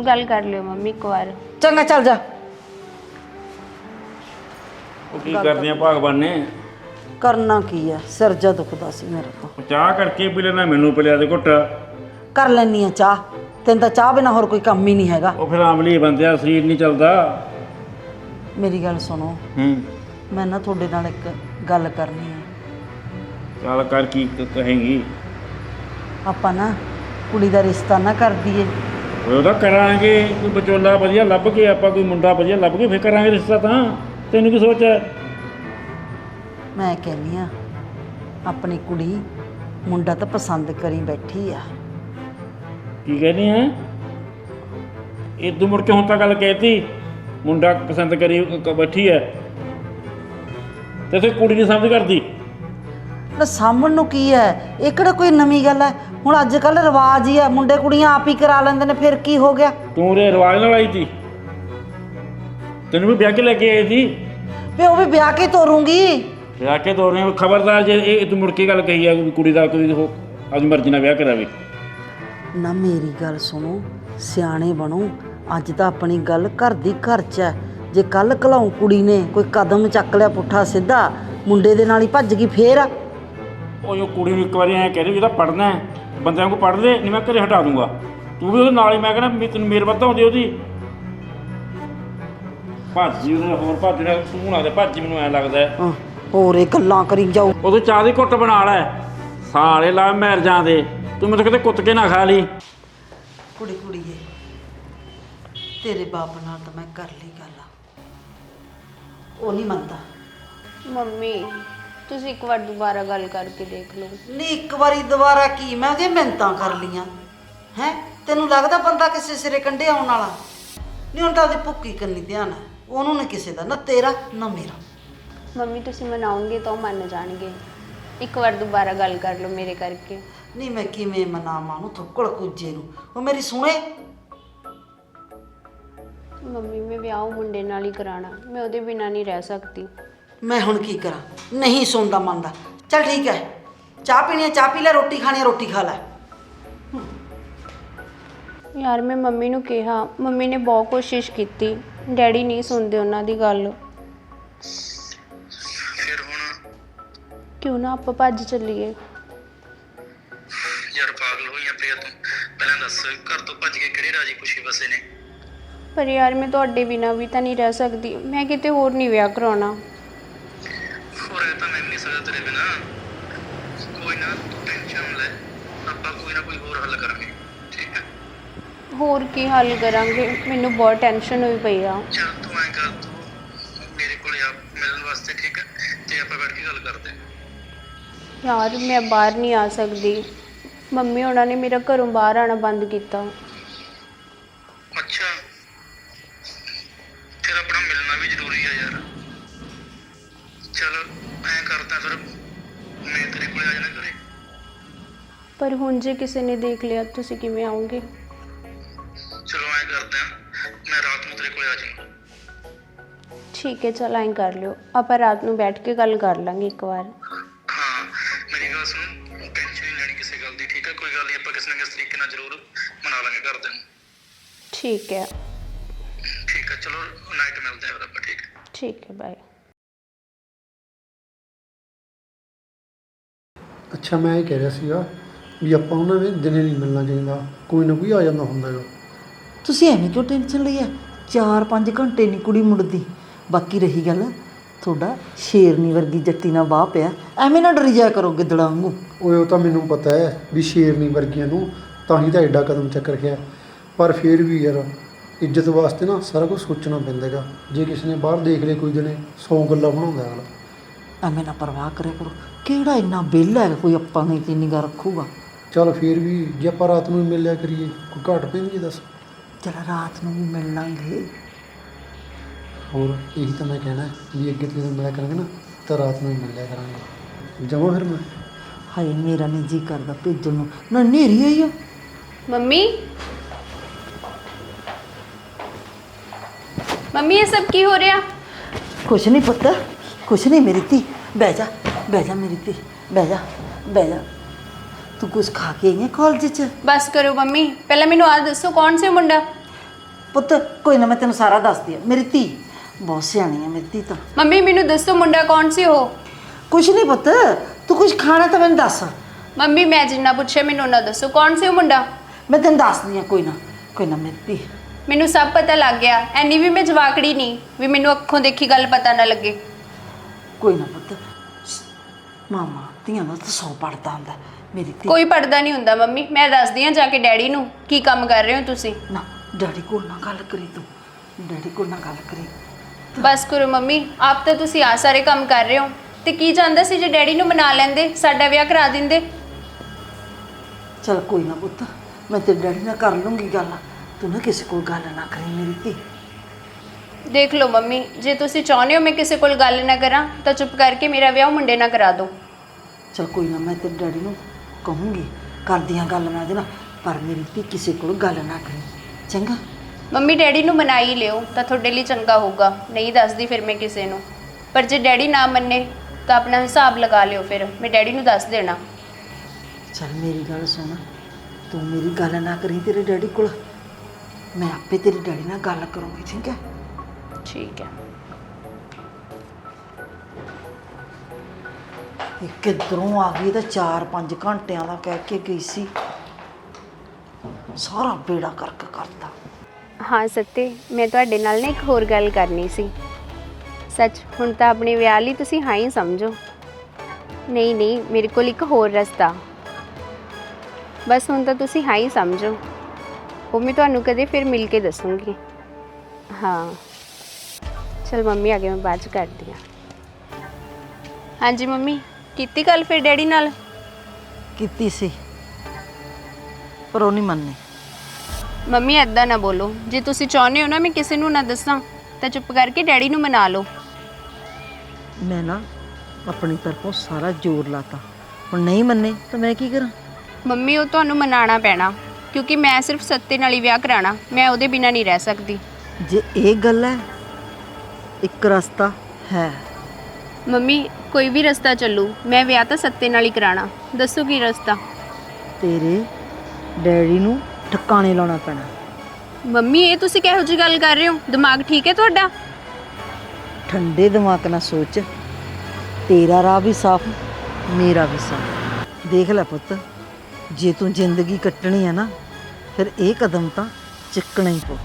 ਗੱਲ ਕਰ ਲਿਓ ਮੰਮੀ ਇੱਕ ਵਾਰ। ਚੰਗਾ ਚੱਲ ਜਾ। ਉਹ ਕੀ ਕਰਦੀਆਂ ਭਗਵਾਨ? ਨੇ ਕਰਨਾ ਕੀ ਹੈ ਸਿਰ ਜਾ ਦੁਖਦਾ ਸੀ ਮੇਰੇ ਤੋਂ ਉਹ ਚਾਹ ਕਰਕੇ ਪੀ ਲੈਣਾ ਮੈਨੂੰ ਪਿਲਿਆ ਦੇ ਘੁੱਟ। ਕਰ ਲੈਣੀ ਆ ਚਾਹ। ਤੈਨੂੰ ਤਾਂ ਚਾਹ ਬਿਨਾ ਹੋਰ ਕੋਈ ਕੰਮ ਹੀ ਨਹੀਂ ਹੈਗਾ। ਉਹ ਫਿਰ ਆਮਲੀ ਬੰਦਿਆ ਸਰੀਰ ਨਹੀਂ ਚੱਲਦਾ। ਮੇਰੀ ਗੱਲ ਸੁਣੋ। ਹੂੰ। ਮੈਂ ਨਾ ਤੁਹਾਡੇ ਨਾਲ ਇੱਕ ਗੱਲ ਕਰਨੀ ਹੈ ਚੱਲ ਕਰ ਕੀ ਕ- ਕਹੇਂਗੀ। ਆਪਾਂ ਨਾ ਕੁੜੀ ਦਾ ਰਿਸ਼ਤਾ ਨਾ ਕਰ ਦਈਏ। ਓਏ ਉਹਦਾ ਕਰਾਂਗੇ ਕੋਈ ਵਿਚੋਲਾ ਵਧੀਆ ਲੱਭ ਕੇ ਆਪਾਂ ਕੋਈ ਮੁੰਡਾ ਵਧੀਆ ਲੱਭ ਕੇ ਫਿਰ ਕਰਾਂਗੇ ਰਿਸ਼ਤਾ ਤਾਂ। ਤੈਨੂੰ ਕੀ ਸੋਚ ਹੈ? ਮੈਂ ਕਹਿੰਦੀ ਆ ਆਪਣੀ ਕੁੜੀ ਮੁੰਡਾ ਤਾਂ ਪਸੰਦ ਕਰੀ ਬੈਠੀ ਆ। ਕੀ ਕਹਿੰਦੀ ਹੈ ਇਹ ਤੂੰ ਮੁੜ ਕੇ ਹੁਣ ਤਾਂ ਗੱਲ ਕਹਿਤੀ ਮੁੰਡਾ ਪਸੰਦ ਕਰੀ ਕ- ਬੈਠੀ ਹੈ ਤੇ ਫਿਰ ਕੁੜੀ ਨਹੀਂ ਸਮਝ ਕਰਦੀ। ਲੈ ਸਾਂਭਣ ਨੂੰ ਕੀ ਹੈ ਇਹ ਕਿਹੜਾ ਕੋਈ ਨਵੀਂ ਗੱਲ ਹੈ ਹੁਣ ਅੱਜ ਕੱਲ ਰਿਵਾਜ ਹੀ ਹੈ ਮੁੰਡੇ ਕੁੜੀਆਂ ਆਪ ਹੀ ਕਰਾ ਲੈਂਦੇ ਨੇ ਫਿਰ ਕੀ ਹੋ ਗਿਆ? ਤੂੰ ਰੇ ਰਿਵਾਜ ਨਾਲ ਆਈ ਸੀ ਤੈਨੂੰ ਵੀ ਵਿਆਹ ਕੇ ਲੈ ਕੇ ਆਈ ਸੀ। ਵੇ ਉਹ ਵੀ ਵਿਆਹ ਕੇ ਤੋਰੂੰਗੀ। ਵਿਆਹ ਕੇ ਰਹੇ ਹੋ ਖਬਰਦਾਰ ਜੇ ਇਹ ਤੂੰ ਮੁੜ ਕੇ ਗੱਲ ਕਹੀ ਆ ਵੀ ਕੁੜੀ ਦਾ ਕੋਈ ਆਪਣੀ ਮਰਜ਼ੀ ਨਾਲ ਵਿਆਹ ਕਰਾਵੇ। ਨਾ ਮੇਰੀ ਗੱਲ ਸੁਣੋ ਸਿਆਣੇ ਬਣੋ। ਅੱਜ ਤਾਂ ਆਪਣੀ ਗੱਲ ਘਰ ਦੀ ਘਰ 'ਚ ਹੈ ਜੇ ਕੱਲ ਘਲਾਉ ਕੁੜੀ ਨੇ ਕੋਈ ਕਦਮ ਚੱਕ ਲਿਆ ਪੁੱਠਾ ਸਿੱਧਾ ਮੁੰਡੇ ਦੇ ਨਾਲ ਹੀ ਭੱਜ ਗਈ ਫੇਰ। ਉਹ ਜੋ ਕੁੜੀ ਨੂੰ ਇੱਕ ਵਾਰੀ ਐਂ ਕਹਿ ਦੇ ਇਹਦਾ ਪੜਨਾ ਹੈ ਬੰਦਿਆਂ ਨੂੰ ਪੜ੍ਹ ਦੇ ਨਹੀਂ ਮੈਂ ਘਰੇ ਹਟਾ ਦੂੰਗਾ। ਤੂੰ ਵੀ ਉਹਦੇ ਨਾਲ ਹੀ ਮੈਂ ਕਹਿੰਦਾ ਵੀ ਤੈਨੂੰ ਮੇਰ ਵੱਧ ਆਉਂਦੀ ਉਹਦੀ। ਭੱਜੀ ਉਹਨੇ ਹੋਰ ਭੱਜ ਨਾ ਤੂੰ ਨਾ ਦੇ ਭੱਜੀ ਮੈਨੂੰ ਐਂ ਲੱਗਦਾ ਹੈ। ਹੋਰ ਇਹ ਗੱਲਾਂ ਕਰੀ ਜਾਓ ਉਦੋਂ ਚਾਹ ਦੀ ਘੁੱਟ ਬਣਾ ਲੈ। ਸਾਲੇ ਲਾ ਮੈਰ ਜਾਂਦੇ ਤੂੰ ਮੈਨੂੰ ਕਿਤੇ ਕੁੱਤ ਕੇ ਨਾ ਖਾ ਲਈ। ਕੁੜੀ ਕੁੜੀਏ ਤੇਰੇ ਬਾਪ ਨਾਲ ਤਾਂ ਮੈਂ ਕਰ ਲਈ ਗੱਲ ਉਹ ਨਹੀਂ ਮੰਨਦਾ। ਮੰਮੀ ਤੁਸੀਂ ਇੱਕ ਵਾਰ ਦੁਬਾਰਾ ਗੱਲ ਕਰਕੇ ਦੇਖ ਲਓ। ਨਹੀਂ ਇੱਕ ਵਾਰੀ ਦੁਬਾਰਾ ਕੀ? ਮੈਂ ਉਹਦੀਆਂ ਮਿੰਤਾਂ ਕਰ ਲੀਆਂ ਹੈ? ਤੈਨੂੰ ਲੱਗਦਾ ਬੰਦਾ ਕਿਸੇ ਸਿਰੇ ਕੰਢੇ ਆਉਣ ਵਾਲਾ? ਨਹੀਂ ਹੁਣ ਤਾਂ ਉਹਦੀ ਭੁੱਕੀ ਕਰਨੀ ਧਿਆਨ ਹੈ ਉਹਨੂੰ ਨਹੀਂ ਕਿਸੇ ਦਾ ਨਾ ਤੇਰਾ ਨਾ ਮੇਰਾ। ਮੰਮੀ ਤੁਸੀਂ ਮਨਾਉਂਗੇ ਤਾਂ ਉਹ ਮੰਨ ਜਾਣਗੇ। ਇੱਕ ਵਾਰ ਦੁਬਾਰਾ ਗੱਲ ਕਰ ਲਓ ਮੇਰੇ ਕਰਕੇ। ਨਹੀਂ ਮੈਂ ਕਿਵੇਂ ਮਨਾਵਾਂ ਉਹਨੂੰ? ਥੁੱਕੜ ਕੁੱਜੇ ਨੂੰ। ਉਹ ਮੇਰੀ ਸੁਣੇ। ਮੰਮੀ ਮੈਂ ਵਿਆਹ ਉਹ ਮੁੰਡੇ ਨਾਲ ਹੀ ਕਰਾਣਾ। ਮੈਂ ਉਹਦੇ ਬਿਨਾਂ ਨਹੀਂ ਰਹਿ ਸਕਦੀ। ਮੈਂ ਹੁਣ ਕੀ ਕਰਾਂ? ਨਹੀਂ ਸੁਣਦਾ ਮੰਨਦਾ। ਚਲ ਠੀਕ ਹੈ। ਚਾਹ ਪੀਣੀ ਹੈ ਚਾਹ ਪੀ ਲੈ ਰੋਟੀ ਖਾਣੀ ਹੈ ਰੋਟੀ ਖਾ ਲੈ। ਯਾਰ ਮੈਂ ਮੰਮੀ ਨੂੰ ਕਿਹਾ ਮੰਮੀ ਨੇ ਬਹੁਤ ਕੋਸ਼ਿਸ਼ ਕੀਤੀ। ਡੈਡੀ ਨਹੀਂ ਸੁਣਦੇ ਉਹਨਾਂ ਦੀ ਗੱਲ। ਫਿਰ ਹੁਣ? ਕਿਉਂ ਨਾ ਆਪਾਂ ਭੱਜ ਚੱਲੀਏ? ਦੱਸ ਘਰ ਤੋਂ ਭੱਜ ਕੇ ਕਿਹੜੇ ਰਾਜੀ ਖੁਸ਼ੀ ਵਸੇ ਨੇ ਪਰ ਯਾਰ ਮੈਂ ਤੁਹਾਡੇ ਬਿਨਾਂ ਵੀ ਤਾਂ ਨਹੀਂ ਰਹਿ ਸਕਦੀ। ਮੈਂ ਕਿਤੇ ਹੋਰ ਨਹੀਂ ਵਿਆਹ ਕਰਾਉਣਾ। ਹੋਰ ਇਹ ਤਾਂ ਮੈਂ ਨਹੀਂ ਸਕਦਾ ਤੇਰੇ ਬਿਨਾ। ਕੋਈ ਨਾ ਤੂੰ ਟੈਨਸ਼ਨ ਲੈ। ਆਪਾਂ ਕੋਈ ਨਾ ਕੋਈ ਹੋਰ ਹੱਲ ਕਰਾਂਗੇ। ਠੀਕ ਹੈ? ਹੋਰ ਕੀ ਹੱਲ ਕਰਾਂਗੇ? ਮੈਨੂੰ ਬਹੁਤ ਟੈਨਸ਼ਨ ਹੋਈ ਪਈ ਆ। ਚੱਲ ਤੂੰ ਐਂ ਕਰ ਤੂੰ ਮੇਰੇ ਕੋਲ ਆ ਮਿਲਣ ਵਾਸਤੇ ਠੀਕ ਹੈ? ਤੇ ਆਪਾਂ ਬੈਠ ਕੇ ਗੱਲ ਕਰਦੇ ਹਾਂ। ਯਾਰ ਮੈਂ ਬਾਹਰ ਨਹੀਂ ਆ ਸਕਦੀ। ਮੰਮੀ ਉਹਨਾਂ ਨੇ ਮੇਰਾ ਘਰੋਂ ਬਾਹਰ ਆਣਾ ਬੰਦ ਕੀਤਾ। ਅੱਛਾ। ਫਿਰ ਆਪਣਾ ਮਿਲਣਾ ਵੀ ਜ਼ਰੂਰੀ ਆ ਯਾਰ। ਚਲ ਐਂ ਕਰਦਾ ਫਿਰ ਮੈਂ ਤੇਰੇ ਕੋਲ ਆ ਜਾਣਾ ਘਰੇ। ਪਰ ਹੁਣ ਜੇ ਕਿਸੇ ਨੇ ਦੇਖ ਲਿਆ ਤੁਸੀਂ ਕਿਵੇਂ ਆਓਗੇ? ਚਲੋ ਐਂ ਕਰਦੇ ਆ ਮੈਂ ਰਾਤ ਨੂੰ ਤੇਰੇ ਕੋਲ ਆ ਜਾਊਂਗਾ। ਠੀਕ ਹੈ ਚਲ ਐਂ ਕਰ ਲਿਓ। ਆਪਾਂ ਰਾਤ ਨੂੰ ਬੈਠ ਕੇ ਗੱਲ ਕਰ ਲਾਂਗੇ ਇੱਕ ਵਾਰ। ਠੀਕ ਹੈ। ਠੀਕ ਹੈ ਚਲੋ ਨਾਈਟ ਮਿਲਦੇ ਹਾਂ ਠੀਕ ਹੈ। ਠੀਕ ਹੈ ਬਾਏ ਅੱਛਾ ਮੈਂ ਇਹ ਕਹਿ ਰਿਹਾ ਸੀਗਾ ਵੀ ਆਪਾਂ ਉਹਨਾਂ ਦੇ ਦਿਨੇ ਨਹੀਂ ਮਿਲਣਾ ਚਾਹੀਦਾ ਕੋਈ ਨਾ ਕੋਈ ਆ ਜਾਂਦਾ ਹੁੰਦਾ ਹੈਗਾ। ਤੁਸੀਂ ਐਵੇਂ ਕਿਉਂ ਟੈਨਸ਼ਨ ਲਈ ਆ? 4-5 ਘੰਟੇ ਨਹੀਂ ਕੁੜੀ ਮੁੜਦੀ। ਬਾਕੀ ਰਹੀ ਗੱਲ ਤੁਹਾਡਾ ਸ਼ੇਰਨੀ ਵਰਗੀ ਜੱਟੀ ਨਾਲ ਬਾਹ ਪਿਆ। ਐਵੇਂ ਨਾ ਡਰੀ ਜਾਇਆ ਕਰੋ ਗਿੱਦੜਾਂ ਵਾਂਗੂ। ਓਏ ਉਹ ਤਾਂ ਮੈਨੂੰ ਪਤਾ ਹੈ ਵੀ ਸ਼ੇਰਨੀ ਵਰਗੀਆਂ ਨੂੰ ਤਾਂ ਹੀ ਤਾਂ ਐਡਾ ਕਦਮ ਚੱਕ ਰੱਖਿਆ। ਪਰ ਫਿਰ ਵੀ ਯਾਰ ਇੱਜ਼ਤ ਵਾਸਤੇ ਨਾ ਸਾਰਾ ਕੁਝ ਸੋਚਣਾ ਪੈਂਦਾ ਹੈਗਾ ਜੇ ਕਿਸੇ ਨੇ ਬਾਹਰ ਦੇਖ ਲਏ ਕੋਈ ਜਣੇ 100 ਗੱਲਾਂ ਬਣਾਉਂਦਾ ਅਗਲਾ। ਐਵੇਂ ਨਾ ਪਰਵਾਹ ਕਰਿਆ ਕਰੋ। ਕਿਹੜਾ ਇੰਨਾ ਬਿੱਲ ਹੈ ਕੋਈ ਆਪਾਂ ਨੂੰ ਤੇ ਨਿਗਾ ਰੱਖੂਗਾ? ਚੱਲ ਫਿਰ ਵੀ ਜੇ ਆਪਾਂ ਰਾਤ ਨੂੰ ਹੀ ਮਿਲ ਲਿਆ ਕਰੀਏ ਕੋਈ ਘਾਟ ਪੈਂਦੀ ਹੈ ਦੱਸ? ਚਲ ਰਾਤ ਨੂੰ ਵੀ ਮਿਲ ਲਾਂਗੇ ਹੋਰ ਇਹੀ ਤਾਂ ਮੈਂ ਕਹਿਣਾ ਹੈ ਵੀ ਅੱਗੇ ਤੋਂ ਜਦੋਂ ਮਿਲਿਆ ਕਰਾਂਗੇ ਨਾ ਤਾਂ ਰਾਤ ਨੂੰ ਹੀ ਮਿਲ ਲਿਆ ਕਰਾਂਗੇ। ਜਮਾ ਫਿਰ ਮੈਂ? ਹਾਏ ਮੇਰਾ ਨਹੀਂ ਜੀ ਕਰਦਾ ਭੇਜਣ ਨੂੰ। ਨਾ ਨੇਰੀ ਆਈ ਆ। ਮੰਮੀ? ਮੰਮੀ ਇਹ ਸਭ ਕੀ ਹੋ ਰਿਹਾ? ਕੁਛ ਨਹੀਂ ਪੁੱਤ ਕੁਛ ਨਹੀਂ ਮੇਰੀ ਧੀ। ਬਹਿ ਜਾ ਬਹਿ ਜਾ ਮੇਰੀ ਧੀ ਬਹਿ ਜਾ ਬਹਿ ਜਾ। ਤੂੰ ਕੁਛ ਖਾ ਕੇ ਆਈ ਹੈ ਕਾਲਜ ਚ? ਬਸ ਕਰੋ ਮੰਮੀ ਪਹਿਲਾਂ ਮੈਨੂੰ ਆ ਦੱਸੋ ਕੌਣ ਸੀ ਉਹ ਮੁੰਡਾ? ਪੁੱਤ ਕੋਈ ਨਾ ਮੈਂ ਤੈਨੂੰ ਸਾਰਾ ਦੱਸਦੀ ਆ ਮੇਰੀ ਧੀ ਬਹੁਤ ਸਿਆਣੀ ਹੈ ਮੇਰੀ ਧੀ ਤਾਂ। ਮੰਮੀ ਮੈਨੂੰ ਦੱਸੋ ਮੁੰਡਾ ਕੌਣ ਸੀ ਉਹ? ਕੁਛ ਨਹੀਂ ਪੁੱਤ ਤੂੰ ਕੁਛ ਖਾਣਾ ਤਾਂ ਮੈਨੂੰ ਦੱਸ। ਮੰਮੀ ਮੈਂ ਜਿੰਨਾ ਪੁੱਛਿਆ ਮੈਨੂੰ ਨਾ ਦੱਸੋ। ਕੌਣ ਸੀ ਉਹ ਮੁੰਡਾ? ਮੈਂ ਤੈਨੂੰ ਦੱਸਦੀ ਆ ਕੋਈ ਨਾ ਕੋਈ ਨਾ ਮੇਰੀ ਧੀ। ਮੈਨੂੰ ਸਭ ਪਤਾ ਲੱਗ ਗਿਆ। ਐਨੀ ਵੀ ਮੈਂ ਜਵਾਕੜੀ ਨਹੀਂ ਵੀ ਮੈਨੂੰ ਅੱਖੋਂ ਦੇਖੀ ਗੱਲ ਪਤਾ ਨਾ ਲੱਗੇ। ਕੋਈ ਨਾ ਪੁੱਤ। ਮਾਮਾ ਧੀਆਂ ਦਾ ਤਾਂ ਸੌ ਪੜਦਾ ਹੁੰਦਾ। ਮੇਰੀ ਧੀ ਕੋਈ ਪੜਦਾ ਨਹੀਂ ਹੁੰਦਾ ਮੰਮੀ ਮੈਂ ਦੱਸਦੀ ਆ ਜਾ ਕੇ ਡੈਡੀ ਨੂੰ ਕੀ ਕੰਮ ਕਰ ਰਹੇ ਹੋ ਤੁਸੀਂ। ਨਾ ਡੈਡੀ ਕੋਲ ਨਾ ਗੱਲ ਕਰੀ ਤੂੰ। ਡੈਡੀ ਕੋਲ ਨਾ ਗੱਲ ਕਰੀ। ਬਸ ਕਰੋ ਮੰਮੀ ਆਪ ਤਾਂ ਤੁਸੀਂ ਆ ਸਾਰੇ ਕੰਮ ਕਰ ਰਹੇ ਹੋ। ਤੇ ਕੀ ਜਾਂਦਾ ਸੀ ਜੇ ਡੈਡੀ ਨੂੰ ਮਨਾ ਲੈਂਦੇ ਸਾਡਾ ਵਿਆਹ ਕਰਾ ਦਿੰਦੇ? ਚਲ ਕੋਈ ਨਾ ਪੁੱਤ ਮੈਂ ਤੇਰੇ ਡੈਡੀ ਨਾਲ ਕਰ ਲੂੰਗੀ ਗੱਲ। ਤੂੰ ਨਾ ਕਿਸੇ ਕੋਲ ਗੱਲ ਨਾ ਕਰੀ ਮੇਰੀ ਧੀ। ਦੇਖ ਲਓ ਮੰਮੀ ਜੇ ਤੁਸੀਂ ਚਾਹੁੰਦੇ ਹੋ ਮੈਂ ਕਿਸੇ ਕੋਲ ਗੱਲ ਨਾ ਕਰਾਂ ਤਾਂ ਚੁੱਪ ਕਰਕੇ ਮੇਰਾ ਵਿਆਹ ਮੁੰਡੇ ਨਾਲ ਕਰਾ ਦਿਓ। ਚਲ ਕੋਈ ਨਾ ਮੈਂ ਤੇਰੇ ਡੈਡੀ ਨੂੰ ਕਹੂੰਗੀ ਕਰਦੀਆਂ ਗੱਲ ਮੈਂ ਉਹਦੇ ਨਾਲ ਪਰ ਮੇਰੀ ਧੀ ਕਿਸੇ ਕੋਲ ਗੱਲ ਨਾ ਕਰੀ। ਚੰਗਾ? ਮੰਮੀ ਡੈਡੀ ਨੂੰ ਮਨਾ ਹੀ ਲਿਓ ਤਾਂ ਤੁਹਾਡੇ ਲਈ ਚੰਗਾ ਹੋਊਗਾ। ਨਹੀਂ ਦੱਸਦੀ ਫਿਰ ਮੈਂ ਕਿਸੇ ਨੂੰ। ਪਰ ਜੇ ਡੈਡੀ ਨਾ ਮੰਨੇ ਤਾਂ ਆਪਣਾ ਹਿਸਾਬ ਲਗਾ ਲਿਓ ਫਿਰ ਮੈਂ ਡੈਡੀ ਨੂੰ ਦੱਸ ਦੇਣਾ। ਚਲ ਮੇਰੀ ਗੱਲ ਸੁਣ ਤੂੰ ਮੇਰੀ ਗੱਲ ਨਾ ਕਰੀ ਤੇਰੇ ਡੈਡੀ ਕੋਲ। ਮੈਂ ਆਪੇ ਤੇਰੇ ਡੈਡੀ ਨਾਲ ਗੱਲ ਕਰੂੰਗੀ ਠੀਕ ਹੈ? ਠੀਕ ਹੈ। ਇਹ ਕਿੱਧਰੋਂ ਆ ਗਈ? ਤਾਂ 4-5 ਘੰਟਿਆਂ ਦਾ ਕਹਿ ਕੇ ਗਈ ਸੀ। ਸਾਰਾ ਬੇੜਾ ਕਰਕ ਕਰਤਾ। ਹਾਂ ਸੱਤੇ ਮੈਂ ਤੁਹਾਡੇ ਨਾਲ ਨਾ ਇੱਕ ਹੋਰ ਗੱਲ ਕਰਨੀ ਸੀ। ਸੱਚ ਹੁਣ ਤਾਂ ਆਪਣੇ ਵਿਆਹ ਲਈ ਤੁਸੀਂ ਹਾਂ ਹੀ ਸਮਝੋ। ਨਹੀਂ ਨਹੀਂ ਮੇਰੇ ਕੋਲ ਇੱਕ ਹੋਰ ਰਸਤਾ। ਬਸ ਹੁਣ ਤਾਂ ਤੁਸੀਂ ਹਾਂ ਹੀ ਸਮਝੋ। ਉਹ ਮੈਂ ਤੁਹਾਨੂੰ ਕਦੇ ਫਿਰ ਮਿਲ ਕੇ ਦੱਸੂੰਗੀ। ਹਾਂ। ਚਲ ਮੰਮੀ ਆ ਗਏ ਮੈਂ ਬਾਅਦ ਚ ਕਰਦੀ ਹਾਂ। ਹਾਂਜੀ ਮੰਮੀ ਕੀਤੀ ਗੱਲ ਫਿਰ ਡੈਡੀ ਨਾਲ? ਕੀਤੀ ਸੀ ਪਰ ਉਹ ਨਹੀਂ ਮੰਨੇ। ਮੰਮੀ ਐਦਾਂ ਨਾ ਬੋਲੋ। ਜੇ ਤੁਸੀਂ ਚਾਹੁੰਦੇ ਹੋ ਨਾ ਮੈਂ ਕਿਸੇ ਨੂੰ ਨਾ ਦੱਸਾਂ ਤਾਂ ਚੁੱਪ ਕਰਕੇ ਡੈਡੀ ਨੂੰ ਮਨਾ ਲਓ। ਮੈਂ ਨਾ ਆਪਣੀ ਤਰਫੋਂ ਸਾਰਾ ਜ਼ੋਰ ਲਾਤਾ। ਹੁਣ ਨਹੀਂ ਮੰਨੇ ਤਾਂ ਮੈਂ ਕੀ ਕਰਾਂ? ਮੰਮੀ ਉਹ ਤੁਹਾਨੂੰ ਮਨਾਣਾ ਪੈਣਾ। ਕਿਉਂਕਿ ਮੈਂ ਸਿਰਫ ਸੱਤੇ ਨਾਲ ਹੀ ਵਿਆਹ ਕਰਾਣਾ ਮੈਂ ਉਹਦੇ ਬਿਨਾ ਨਹੀਂ ਰਹਿ ਸਕਦੀ। ਜੇ ਇਹ ਗੱਲ ਹੈ ਇੱਕ ਰਸਤਾ ਹੈ। ਮੰਮੀ ਕੋਈ ਵੀ ਰਸਤਾ ਚੱਲੂ ਮੈਂ ਵਿਆਹ ਤਾਂ ਸੱਤੇ ਨਾਲ ਹੀ ਕਰਾਣਾ ਦੱਸੋ ਕੀ ਰਸਤਾ? ਤੇਰੇ ਡੈਡੀ ਨੂੰ ਠਿਕਾਣੇ ਲਾਉਣਾ ਪੈਣਾ। ਮੰਮੀ ਇਹ ਤੁਸੀਂ ਕਿਹੋ ਜਿਹੀ ਗੱਲ ਕਰ ਰਹੇ ਹੋ? ਦਿਮਾਗ ਠੀਕ ਹੈ ਤੁਹਾਡਾ? ਠੰਡੇ ਦਿਮਾਗ ਨਾਲ ਸੋਚ। ਤੇਰਾ ਰਾਹ ਵੀ ਸਾਫ਼ ਮੇਰਾ ਵੀ ਸਾਥ ਦੇਖ ਲੈ ਪੁੱਤ ਜੇ ਤੂੰ ਜ਼ਿੰਦਗੀ ਕੱਟਣੀ ਹੈ ਨਾ ਫਿਰ ਇਹ ਕਦਮ ਤਾਂ ਚੱਕਣਾ ਹੀ ਪਊ।